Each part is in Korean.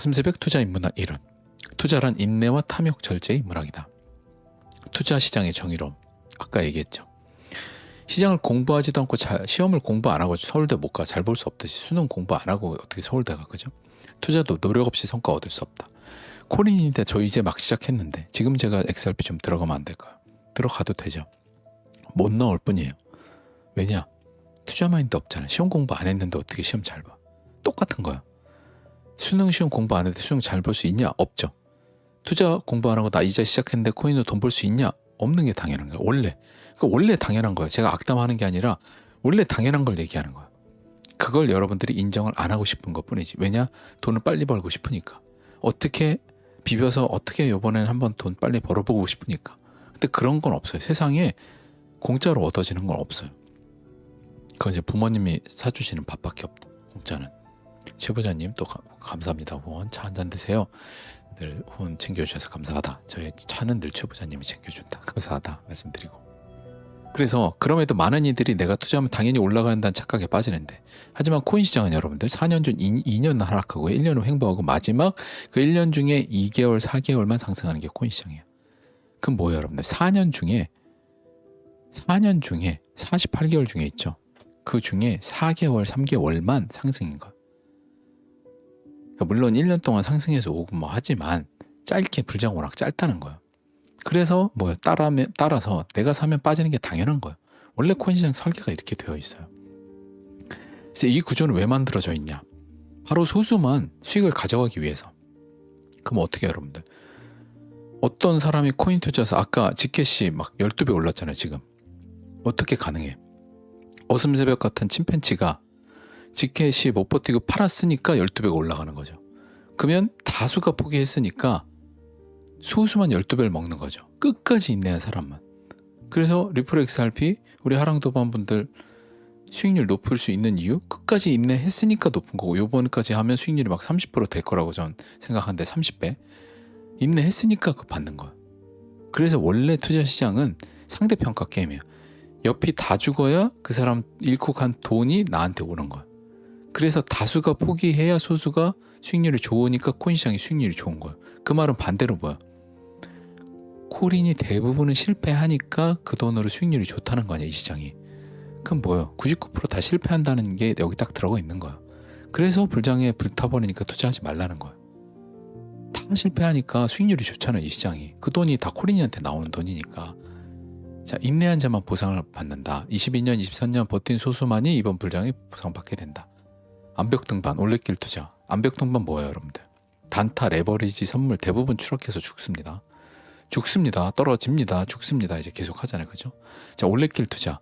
어슴새벽 투자 인문학 1은 투자란 인내와 탐욕 절제의 문학이다. 투자 시장의 정의로움. 아까 얘기했죠. 시장을 공부하지도 않고 자, 시험을 공부 안 하고 서울대 못 가. 잘 볼 수 없듯이 수능 공부 안 하고 어떻게 서울대 가 그죠? 투자도 노력 없이 성과 얻을 수 없다. 코린인데 저 이제 막 시작했는데 지금 제가 XRP 좀 들어가면 안 될까요? 들어가도 되죠. 못 나올 뿐이에요. 왜냐? 투자 마인드 없잖아요. 시험 공부 안 했는데 어떻게 시험 잘 봐? 똑같은 거야. 수능 시험 공부 안 했는데 수능 잘 볼 수 있냐? 없죠. 투자 공부 안 하고 나 이제 시작했는데 코인으로 돈 벌 수 있냐? 없는 게 당연한 거야. 원래. 그 원래 당연한 거예요. 제가 악담하는 게 아니라 원래 당연한 걸 얘기하는 거야. 그걸 여러분들이 인정을 안 하고 싶은 것 뿐이지. 왜냐? 돈을 빨리 벌고 싶으니까. 어떻게 비벼서 어떻게 요번엔 한번 돈 빨리 벌어보고 싶으니까. 근데 그런 건 없어요. 세상에 공짜로 얻어지는 건 없어요. 그건 이제 부모님이 사주시는 밥밖에 없다. 공짜는. 최 부자님 또 가- 감사합니다. 후원 차 한 잔 드세요. 늘 후원 챙겨주셔서 감사하다. 저의 차는 늘 최 부자님이 챙겨준다. 감사하다 말씀드리고. 그래서 그럼에도 많은 이들이 내가 투자하면 당연히 올라간다는 착각에 빠지는데 하지만 코인 시장은 여러분들 4년 중 2, 년 하락하고 1년 후 횡보하고 마지막 그 1년 중에 2개월 4개월만 상승하는 게 코인 시장이에요. 그럼 뭐예요 여러분들 4년 중에 4년 중에 48개월 중에 있죠. 그 중에 4개월 3개월만 상승인 거예요. 그러니까 물론 1년 동안 상승해서 오고 뭐 하지만 짧게 불장오락 짧다는 거예요. 그래서 뭐야 따라면 따라서 내가 사면 빠지는 게 당연한 거예요. 원래 코인 시장 설계가 이렇게 되어 있어요. 그래서 이 구조는 왜 만들어져 있냐? 바로 소수만 수익을 가져가기 위해서. 그럼 어떻게 해요, 여러분들? 어떤 사람이 코인 투자해서 아까 지켓이 막 12배 올랐잖아요, 지금. 어떻게 가능해? 어슴새벽 같은 침팬치가 지켓이 못 버티고 팔았으니까 12배가 올라가는 거죠. 그러면 다수가 포기했으니까 소수만 12배를 먹는 거죠. 끝까지 인내한 사람만. 그래서 리플 XRP 우리 하랑도반 분들 수익률 높을 수 있는 이유 끝까지 인내했으니까 높은 거고 요번까지 하면 수익률이 막 30%될 거라고 전 생각하는데 30배 인내했으니까 그 받는 거야. 그래서 원래 투자 시장은 상대평가 게임이에요. 옆이 다 죽어야 그 사람 잃고 간 돈이 나한테 오는 거야. 그래서 다수가 포기해야 소수가 수익률이 좋으니까 코인 시장이 수익률이 좋은 거야. 그 말은 반대로 뭐야? 코린이 대부분은 실패하니까 그 돈으로 수익률이 좋다는 거 아니야 이 시장이. 그럼 뭐예요 99%다 실패한다는 게 여기 딱 들어가 있는 거야. 그래서 불장에 불타버리니까 투자하지 말라는 거야. 다 실패하니까 수익률이 좋잖아요 이 시장이. 그 돈이 다 코린이한테 나오는 돈이니까. 자 인내한 자만 보상을 받는다. 22년 23년 버틴 소수만이 이번 불장에 보상받게 된다 암벽 등반 올레길 투자 암벽 등반 뭐예요 여러분들 단타 레버리지 선물 대부분 추락해서 죽습니다 죽습니다. 떨어집니다. 죽습니다. 이제 계속 하잖아요. 그죠? 자, 올레길 투자.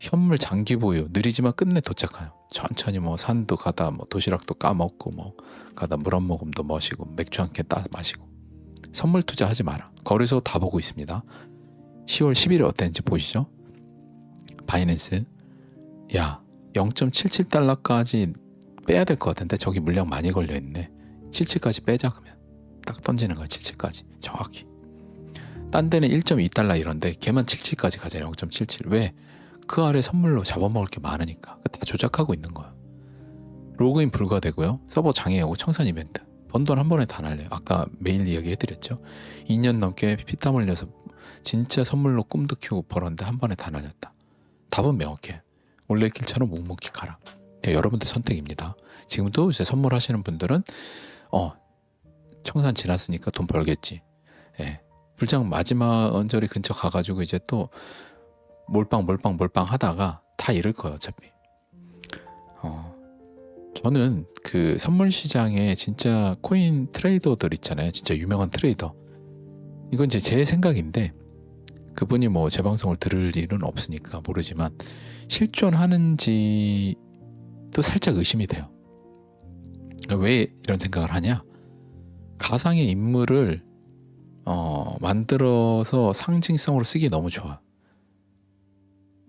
현물 장기 보유. 느리지만 끝내 도착해요. 천천히 뭐 산도 가다 뭐 도시락도 까먹고 뭐 가다 물 한 모금도 마시고 맥주 한 캔 따 마시고. 선물 투자하지 마라. 거래소 다 보고 있습니다. 10월 10일에 어땠는지 보시죠. 바이낸스. 야, 0.77달러까지 빼야 될 것 같은데 저기 물량 많이 걸려 있네. 77까지 빼자 그러면. 딱 던지는 거야. 77까지. 정확히. 딴 데는 1.2달러 이런데 걔만 77까지 가잖아요. 0.77. 왜? 그 아래 선물로 잡아먹을 게 많으니까. 다 조작하고 있는 거야. 로그인 불가되고요. 서버 장애하고 청산 이벤트. 번돈 한 번에 다 날려요. 아까 메일 이야기 해드렸죠. 2년 넘게 피땀 흘려서 진짜 선물로 꿈도 키우고 벌었는데 한 번에 다 날렸다. 답은 명확해. 올레길처럼 묵묵히 가라. 그러니까 여러분들 선택입니다. 지금도 이제 선물하시는 분들은 어 청산 지났으니까 돈 벌겠지. 예. 불장 마지막 언저리 근처 가가지고 이제 또 몰빵 몰빵 몰빵 하다가 다 잃을 거예요 어차피. 어, 저는 그 선물 시장에 진짜 코인 트레이더들 있잖아요. 진짜 유명한 트레이더. 이건 이제 제 생각인데 그분이 뭐 제 방송을 들을 일은 없으니까 모르지만 실존하는지 또 살짝 의심이 돼요. 왜 이런 생각을 하냐? 가상의 인물을 어, 만들어서 상징성으로 쓰기 너무 좋아.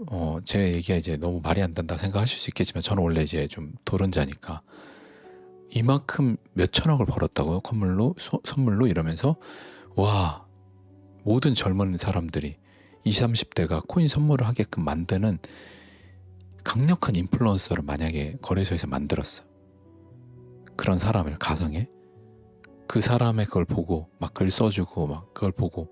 어, 제 얘기가 이제 너무 말이 안 된다 생각하실 수 있겠지만 저는 원래 이제 좀 도른자니까 이만큼 몇 천억을 벌었다고요 선물로 소- 선물로 이러면서 와 모든 젊은 사람들이 20, 30대가 코인 선물을 하게끔 만드는 강력한 인플루언서를 만약에 거래소에서 만들었어 그런 사람을 가상에 그 사람의 그걸 보고 막 글 써주고 막 그걸 보고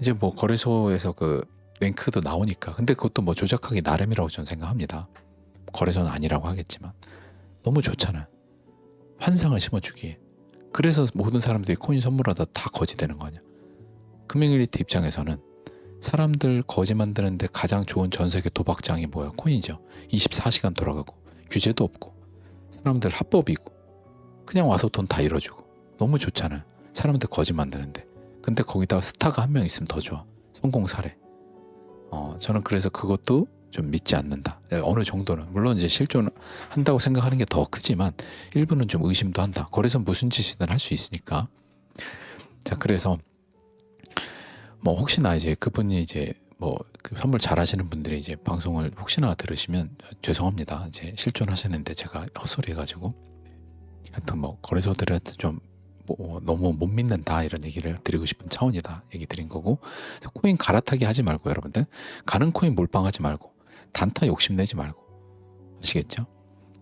이제 뭐 거래소에서 그 랭크도 나오니까 근데 그것도 뭐 조작하기 나름이라고 저는 생각합니다. 거래소는 아니라고 하겠지만 너무 좋잖아요. 환상을 심어주기에 그래서 모든 사람들이 코인 선물하다 다 거지 되는 거 아니야. 금융일리트 입장에서는 사람들 거지 만드는데 가장 좋은 전 세계 도박장이 뭐야? 코인이죠. 24시간 돌아가고 규제도 없고 사람들 합법이고 그냥 와서 돈 다 잃어주고 너무 좋잖아요. 사람들 거지 만드는데 근데 거기다가 스타가 한 명 있으면 더 좋아. 성공 사례. 어 저는 그래서 그것도 좀 믿지 않는다. 예, 어느 정도는 물론 이제 실존한다고 생각하는 게 더 크지만 일부는 좀 의심도 한다. 거래소 무슨 짓이든 할 수 있으니까. 자 그래서 뭐 혹시나 이제 그분이 이제 뭐그 선물 잘하시는 분들이 이제 방송을 혹시나 들으시면 죄송합니다. 이제 실존하시는데 제가 헛소리 해가지고 하여튼 뭐 거래소들한테 좀 뭐 너무 못 믿는다 이런 얘기를 드리고 싶은 차원이다 얘기 드린 거고 코인 갈아타기 하지 말고 여러분들 가는 코인 몰빵하지 말고 단타 욕심내지 말고 아시겠죠?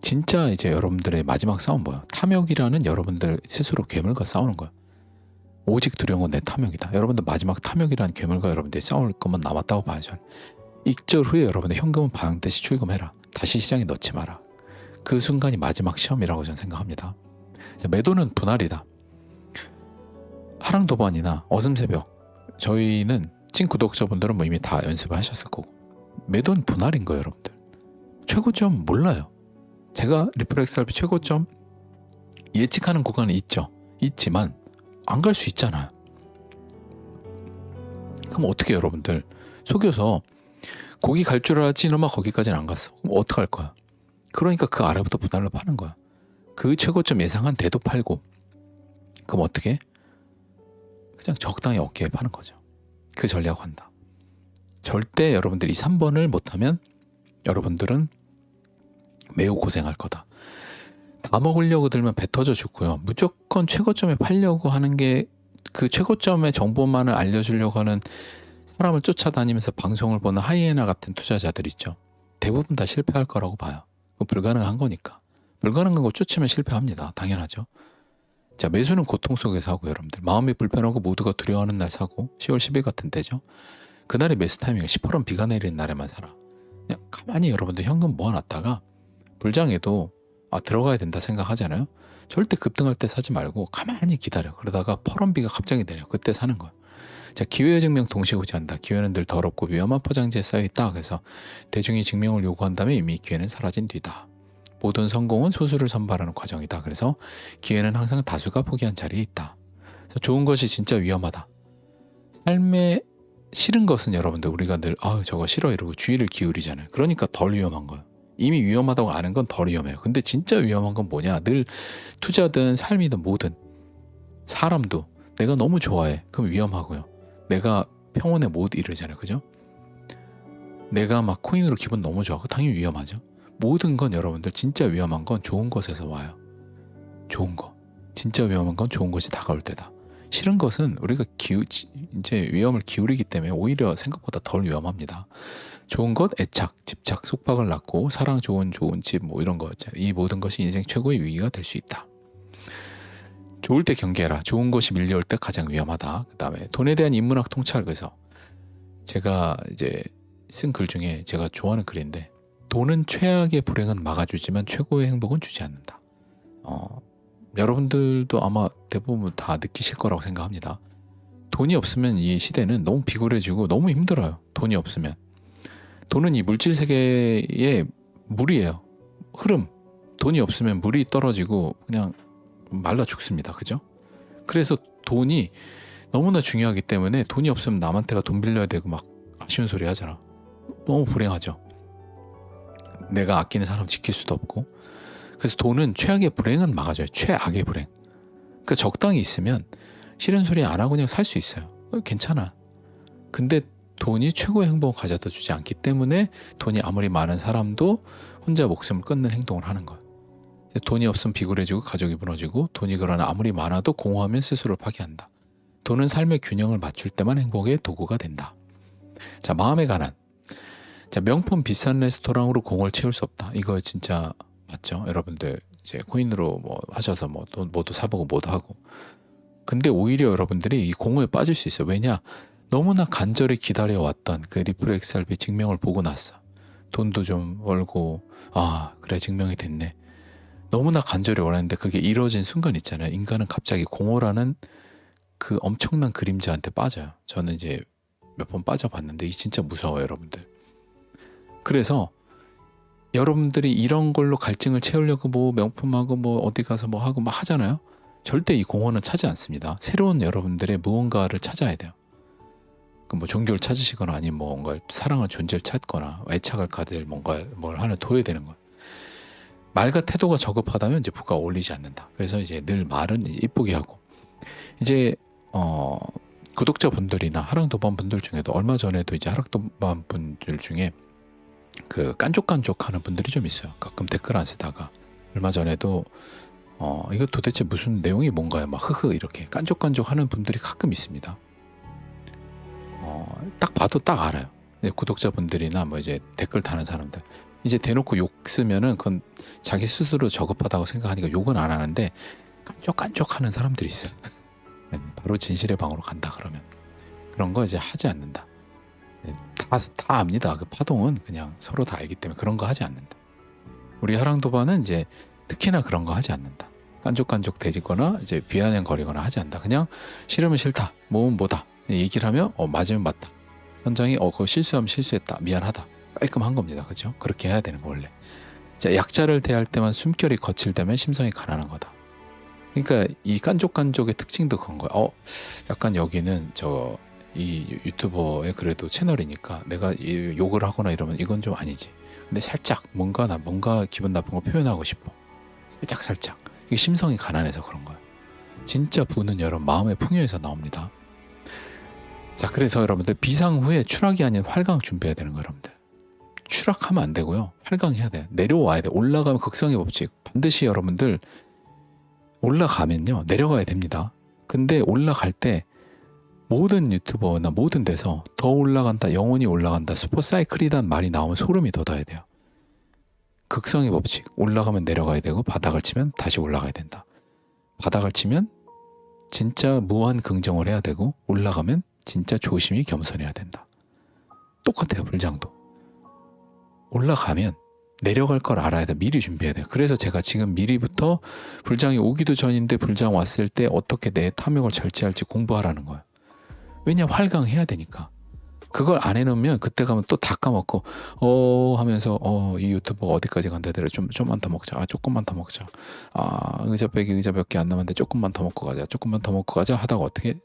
진짜 이제 여러분들의 마지막 싸움 뭐야? 탐욕이라는 여러분들 스스로 괴물과 싸우는 거야. 오직 두려운 건내 탐욕이다. 여러분들 마지막 탐욕이라는 괴물과 여러분들이 싸울 것만 남았다고 봐야죠. 익절 후에 여러분들 현금은 반드시 출금해라. 다시 시장에 넣지 마라. 그 순간이 마지막 시험이라고 저는 생각합니다. 자, 매도는 분할이다. 하랑 도반이나 어슴 새벽 저희는 찐 구독자분들은 뭐 이미 다 연습을 하셨을 거고 매도는 분할인 거예요, 여러분들. 최고점 몰라요. 제가 리플렉스 RP 최고점 예측하는 구간은 있죠. 있지만 안 갈 수 있잖아요. 그럼 어떻게 여러분들 속여서 거기 갈 줄 알았지 이놈아 거기까지는 안 갔어. 그럼 어떡할 거야? 그러니까 그 아래부터 분할로 파는 거야. 그 최고점 예상한 대도 팔고 그럼 어떻게? 그냥 적당히 어깨에 파는 거죠. 그 전략 한다. 절대 여러분들이 3번을 못하면 여러분들은 매우 고생할 거다. 다 먹으려고 들면 배 터져 죽고요. 무조건 최고점에 팔려고 하는 게 그 최고점의 정보만을 알려주려고 하는 사람을 쫓아다니면서 방송을 보는 하이에나 같은 투자자들 있죠. 대부분 다 실패할 거라고 봐요. 불가능한 거니까. 불가능한 거 쫓으면 실패합니다. 당연하죠. 자, 매수는 고통 속에서 하고 여러분들. 마음이 불편하고 모두가 두려워하는 날 사고 10월 10일 같은 때죠. 그날이 매수 타이밍이 10%는 비가 내리는 날에만 사라. 그냥 가만히 여러분들 현금 모아놨다가 불장에도 아 들어가야 된다 생각하잖아요. 절대 급등할 때 사지 말고 가만히 기다려. 그러다가 퍼런비가 갑자기 내려. 그때 사는 거야. 자 기회의 증명 동시에 오지 않는다. 기회는 늘 더럽고 위험한 포장지에 쌓여 있다. 그래서 대중이 증명을 요구한다면 이미 기회는 사라진 뒤다. 모든 성공은 소수를 선발하는 과정이다. 그래서 기회는 항상 다수가 포기한 자리에 있다. 좋은 것이 진짜 위험하다. 삶에 싫은 것은 여러분들 우리가 늘 아 저거 싫어 이러고 주의를 기울이잖아요. 그러니까 덜 위험한 거예요. 이미 위험하다고 아는 건 덜 위험해요. 근데 진짜 위험한 건 뭐냐? 늘 투자든 삶이든 뭐든 사람도 내가 너무 좋아해. 그럼 위험하고요. 내가 평온에 못 이르잖아요. 그죠? 내가 막 코인으로 기분 너무 좋아. 그 당연히 위험하죠. 모든 건 여러분들 진짜 위험한 건 좋은 것에서 와요. 좋은 거. 진짜 위험한 건 좋은 것이 다가올 때다. 싫은 것은 우리가 기우 이제 위험을 기울이기 때문에 오히려 생각보다 덜 위험합니다. 좋은 것 애착, 집착, 속박을 낳고 사랑 좋은 좋은 집 뭐 이런 거 있잖아요. 이 모든 것이 인생 최고의 위기가 될 수 있다. 좋을 때 경계해라. 좋은 것이 밀려올 때 가장 위험하다. 그다음에 돈에 대한 인문학 통찰 그래서 제가 이제 쓴 글 중에 제가 좋아하는 글인데 돈은 최악의 불행은 막아주지만 최고의 행복은 주지 않는다. 어, 여러분들도 아마 대부분 다 느끼실 거라고 생각합니다. 돈이 없으면 이 시대는 너무 비굴해지고 너무 힘들어요. 돈이 없으면. 돈은 이 물질 세계의 물이에요. 흐름. 돈이 없으면 물이 떨어지고 그냥 말라 죽습니다. 그죠? 그래서 돈이 너무나 중요하기 때문에 돈이 없으면 남한테가 돈 빌려야 되고 막 아쉬운 소리 하잖아. 너무 불행하죠. 내가 아끼는 사람 지킬 수도 없고. 그래서 돈은 최악의 불행은 막아줘요. 최악의 불행. 그러니까 적당히 있으면 싫은 소리 안 하고 그냥 살 수 있어요. 어, 괜찮아. 근데 돈이 최고의 행복을 가져다 주지 않기 때문에 돈이 아무리 많은 사람도 혼자 목숨을 끊는 행동을 하는 거예요. 돈이 없으면 비굴해지고 가족이 무너지고 돈이 그러나 아무리 많아도 공허하면 스스로를 파괴한다. 돈은 삶의 균형을 맞출 때만 행복의 도구가 된다. 자, 마음의 가난. 자, 명품 비싼 레스토랑으로 공을 채울 수 없다. 이거 진짜 맞죠? 여러분들 이제 코인으로 뭐 하셔서 뭐돈 뭐도 사보고 뭐도 하고 근데 오히려 여러분들이 이 공허에 빠질 수 있어요. 왜냐? 너무나 간절히 기다려왔던 그 리플 XRP 증명을 보고 났어. 돈도 좀 벌고 아 그래 증명이 됐네. 너무나 간절히 원했는데 그게 이루어진 순간 있잖아요. 인간은 갑자기 공허라는 그 엄청난 그림자한테 빠져요. 저는 이제 몇 번 빠져봤는데 이 진짜 무서워요, 여러분들. 그래서 여러분들이 이런 걸로 갈증을 채우려고 뭐 명품하고 뭐 어디 가서 뭐 하고 막 하잖아요. 절대 이 공허는 찾지 않습니다. 새로운 여러분들의 무언가를 찾아야 돼요. 그뭐 종교를 찾으시거나 아니면 뭐 뭔가 사랑하는 존재를 찾거나 애착을 가질 뭔가 뭘 하나 둬야 되는 거예요. 말과 태도가 저급하다면 이제 부가 올리지 않는다. 그래서 이제 늘 말은 이제 이쁘게 하고 이제 어 구독자 분들이나 하락도반 분들 중에도 얼마 전에도 이제 하락도반 분들 중에 그 깐족깐족하는 분들이 좀 있어요. 가끔 댓글 안 쓰다가 얼마 전에도 어 이거 도대체 무슨 내용이 뭔가요? 막 흐흐 이렇게 깐족깐족하는 분들이 가끔 있습니다. 어 딱 봐도 딱 알아요. 구독자분들이나 뭐 이제 댓글 다는 사람들 이제 대놓고 욕 쓰면은 그건 자기 스스로 저급하다고 생각하니까 욕은 안 하는데 깐족깐족하는 사람들이 있어요. 네, 바로 진실의 방으로 간다 그러면 그런 거 이제 하지 않는다. 네, 다, 다 압니다. 그 파동은 그냥 서로 다 알기 때문에 그런 거 하지 않는다. 우리 하랑도바는 이제 특히나 그런 거 하지 않는다. 깐족깐족 대지거나 이제 비아냥거리거나 하지 않는다. 그냥 싫으면 싫다, 뭐면 뭐다 얘기를 하면 어 맞으면 맞다. 선장이 어 그거 실수하면 실수했다, 미안하다. 깔끔한 겁니다. 그죠? 그렇게 해야 되는 거 원래. 자, 약자를 대할 때만 숨결이 거칠다면 심성이 가난한 거다. 그러니까 이 깐족깐족의 특징도 그런 거야. 어, 약간 여기는 저 이 유튜버의 그래도 채널이니까 내가 이 욕을 하거나 이러면 이건 좀 아니지. 근데 살짝 뭔가 나 뭔가 기분 나쁜 걸 표현하고 싶어. 살짝 살짝. 이게 심성이 가난해서 그런 거야. 진짜 부는 여러분 마음의 풍요에서 나옵니다. 자, 그래서 여러분들 비상 후에 추락이 아닌 활강 준비해야 되는 거예요, 여러분들. 추락하면 안 되고요. 활강해야 돼. 내려와야 돼. 올라가면 극성의 법칙. 반드시 여러분들 올라가면요. 내려가야 됩니다. 근데 올라갈 때 모든 유튜버나 모든 데서 더 올라간다, 영원히 올라간다, 슈퍼사이클이란 말이 나오면 소름이 돋아야 돼요. 극성의 법칙. 올라가면 내려가야 되고 바닥을 치면 다시 올라가야 된다. 바닥을 치면 진짜 무한 긍정을 해야 되고 올라가면 진짜 조심히 겸손해야 된다. 똑같아요, 불장도. 올라가면 내려갈 걸 알아야 돼. 미리 준비해야 돼요. 그래서 제가 지금 미리부터 불장이 오기도 전인데 불장 왔을 때 어떻게 내 탐욕을 절제할지 공부하라는 거예요. 왜냐 활강해야 되니까. 그걸 안 해놓으면 그때 가면 또 다 까먹고 어 하면서 어 이 유튜버가 어디까지 간다더라 좀 좀만 더 먹자 아 조금만 더 먹자 아 의자 빼기 의자 몇 개 안 남았는데 조금만 더 먹고 가자 조금만 더 먹고 가자 하다가 어떻게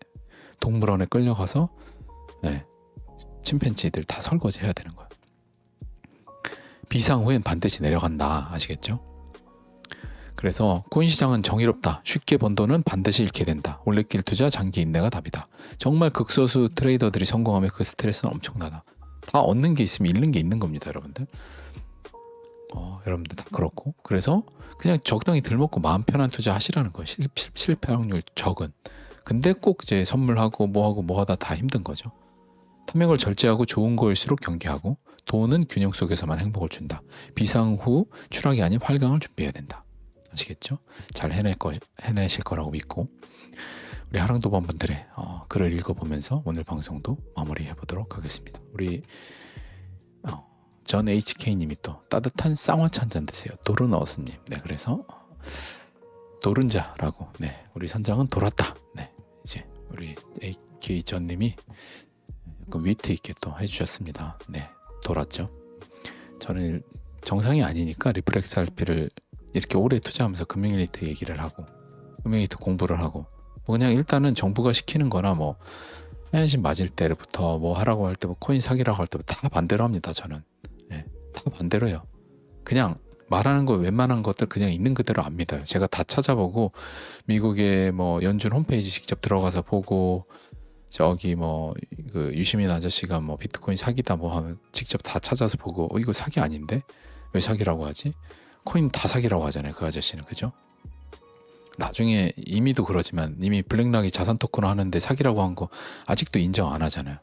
동물원에 끌려가서 네 침팬지들 다 설거지 해야 되는 거예요. 비상 후엔 반드시 내려간다 아시겠죠? 그래서 코인 시장은 정의롭다. 쉽게 번 돈은 반드시 잃게 된다. 올레길 투자 장기 인내가 답이다. 정말 극소수 트레이더들이 성공하면 그 스트레스는 엄청나다. 다 얻는 게 있으면 잃는 게 있는 겁니다, 여러분들. 어, 여러분들 다 그렇고 그래서 그냥 적당히 들먹고 마음 편한 투자 하시라는 거예요. 실패 확률 적은. 근데 꼭 이제 선물하고 뭐하고 뭐하다 다 힘든 거죠. 탐욕을 절제하고 좋은 거일수록 경계하고 돈은 균형 속에서만 행복을 준다. 비상 후 추락이 아닌 활강을 준비해야 된다. 아시겠죠? 잘 해낼 거 해내실 거라고 믿고 우리 하랑도반 분들의 어, 글을 읽어보면서 오늘 방송도 마무리해 보도록 하겠습니다. 우리 어, 전 HK님이 또 따뜻한 쌍화차 한잔 드세요. 도르너스님. 네, 그래서 도른자라고. 네, 우리 선장은 돌았다. 네, 이제 우리 AK 전님이 약간 위트 있게 또 해주셨습니다. 네, 돌았죠. 저는 정상이 아니니까 리플렉스 RP를 이렇게 오래 투자하면서 금융일리트 얘기를 하고 금융일리트 공부를 하고 뭐 그냥 일단은 정부가 시키는 거나 뭐 하얀신 맞을 때부터 뭐 하라고 할 때 뭐 코인 사기라고 할 때부터 다 반대로 합니다 저는 네, 다 반대로요 그냥 말하는 거 웬만한 것들 그냥 있는 그대로 안 믿어요 제가 다 찾아보고 미국의 뭐 연준 홈페이지 직접 들어가서 보고 저기 뭐 그 유시민 아저씨가 뭐 비트코인 사기다 뭐 하면 직접 다 찾아서 보고 어 이거 사기 아닌데 왜 사기라고 하지 코인 다 사기라고 하잖아요. 그 아저씨는 그죠? 나중에 이미도 그러지만 이미 블랙락이 자산 토큰 하는데 사기라고 한 거 아직도 인정 안 하잖아요.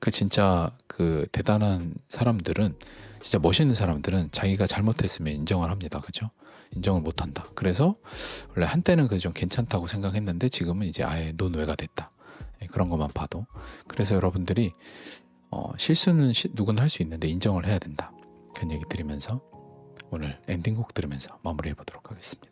그 진짜 그 대단한 사람들은 진짜 멋있는 사람들은 자기가 잘못했으면 인정을 합니다. 그죠? 인정을 못 한다. 그래서 원래 한때는 그 좀 괜찮다고 생각했는데 지금은 이제 아예 논외가 됐다. 예, 그런 것만 봐도 그래서 여러분들이 어, 실수는 시- 누구나 할 수 있는데 인정을 해야 된다. 그런 얘기 드리면서 오늘 엔딩곡 들으면서 마무리해 보도록 하겠습니다.